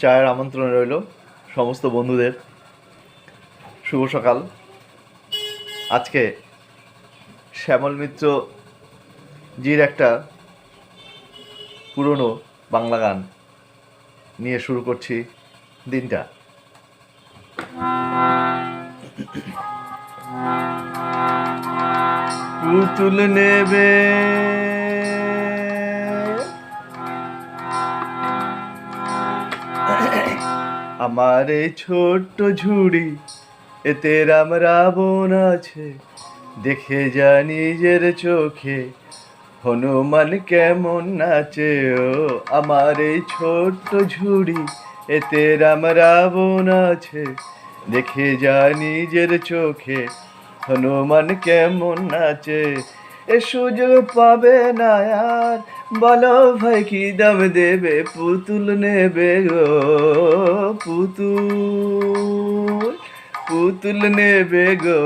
চায়ের আমন্ত্রণ রইল সমস্ত বন্ধুদের। শুভ সকাল। আজকে শ্যামল মিত্র জির একটা পুরনো বাংলা গান নিয়ে শুরু করছি দিনটা। পুতুল নেবে। আমার এই ছোট্ট ঝুড়ি, এতে রাম রাবণ আছে। দেখে যা নিজের চোখে হনুমান কেমন নাচে। ও আমার এই ছোট্ট ঝুড়ি, এতে রাম রাবণ আছে। দেখে যা নিজের চোখে হনুমান কেমন নাচে। এ সুযোগ পাবে না আর বলো ভাই কি দাম দেবে? পুতুল নেবে গো পুতুল পুতুল নেবে গো।